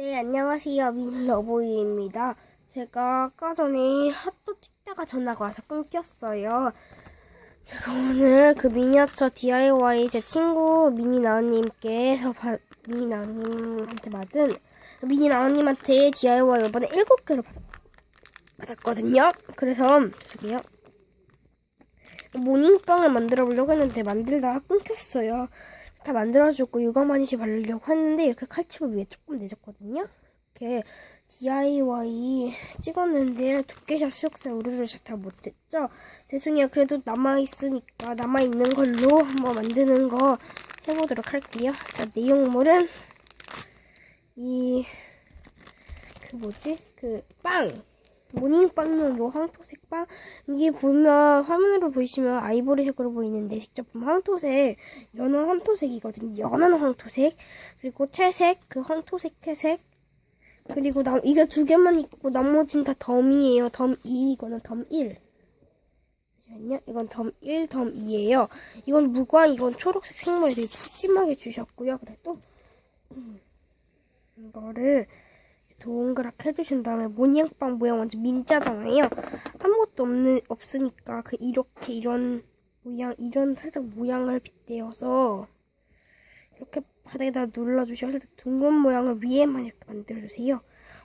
네, 안녕하세요. 민러보이입니다. 제가 아까 전에 핫도 찍다가 전화가 와서 끊겼어요. 제가 오늘 그 미니어처 DIY 제 친구 미니나은님께서 받- 미니나은님한테 받은 미니나은님한테 DIY 이번에 7개를 받, 받았 거든요. 그래서 저기요. 모닝빵을 만들어 보려고 했는데 만들다가 끊겼어요. 다 만들어주고 유광바니시 바르려고 했는데 이렇게 칼집을 위에 조금 내줬거든요. 이렇게 DIY 찍었는데 두께샷 수육살 우르르샷 다 못했죠. 죄송해요. 그래도 남아있으니까 남아있는 걸로 한번 만드는 거 해보도록 할게요. 자, 내용물은 이 그 뭐지? 그 빵! 모닝빵용 요 황토색 빵? 이게 보면 화면으로 보시면 아이보리색으로 보이는데 직접 보면 황토색 연한 황토색이거든요. 연한 황토색. 그리고 채색 그 황토색 채색. 그리고 나 이게 두 개만 있고 나머지는 다 덤이에요. 덤 2 이거는 덤 1. 잠시만요. 이건 덤 1, 덤 2예요. 이건 무광 이건 초록색 생물이 되게 푸짐하게 주셨고요 그래도. 음, 이거를 동그랗게 해주신 다음에 모닝빵 모양 완전 민자잖아요. 아무것도 없는 없으니까 그 이렇게 이런 모양 이런 살짝 모양을 빗대어서 이렇게 바닥에다 눌러주셔서 살짝 둥근 모양을 위에만 이렇게 만들어주세요.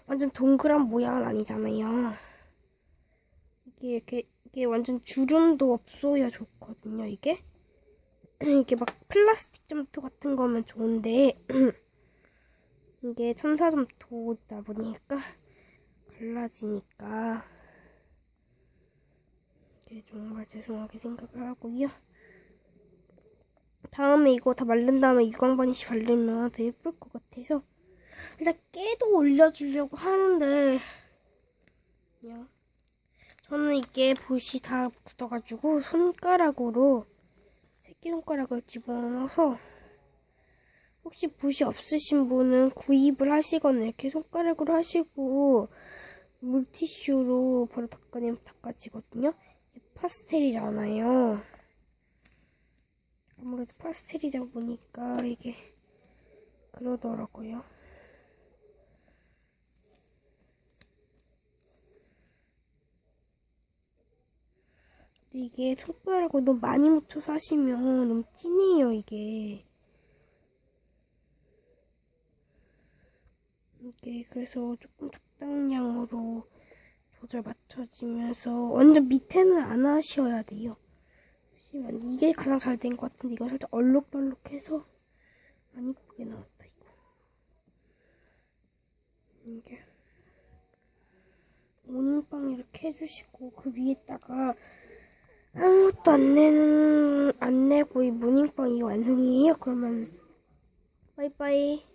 완전 동그란 모양은 아니잖아요. 이게 이렇게 이게 완전 주름도 없어야 좋거든요. 이게 이게 막 플라스틱 점토 같은 거면 좋은데. 이게 첨사점토다 보니까 갈라지니까 이게 정말 죄송하게 생각을 하고요. 다음에 이거 다 말른 다음에 유광바니시 바르면 더 예쁠 것 같아서 일단 깨도 올려주려고 하는데 그냥 저는 이게 붓이 다 굳어가지고 손가락으로 새끼손가락을 집어넣어서 혹시 붓이 없으신 분은 구입을 하시거나 이렇게 손가락으로 하시고 물티슈로 바로 닦아내면 닦아지거든요. 파스텔이잖아요. 아무래도 파스텔이다 보니까 이게 그러더라고요. 이게 손가락으로 너무 많이 묻혀서 하시면 너무 진해요, 이게. 이게 그래서 조금 적당량으로 조절 맞춰지면서 완전 밑에는 안 하셔야 돼요. 잠시만 이게 가장 잘 된 것 같은데 이거 살짝 얼룩덜룩해서 안 이쁘게 나왔다 이거. 이게 모닝빵 이렇게 해주시고 그 위에다가 아무것도 안 내는 안 내고 이 모닝빵 이 완성이에요. 그러면 빠이빠이.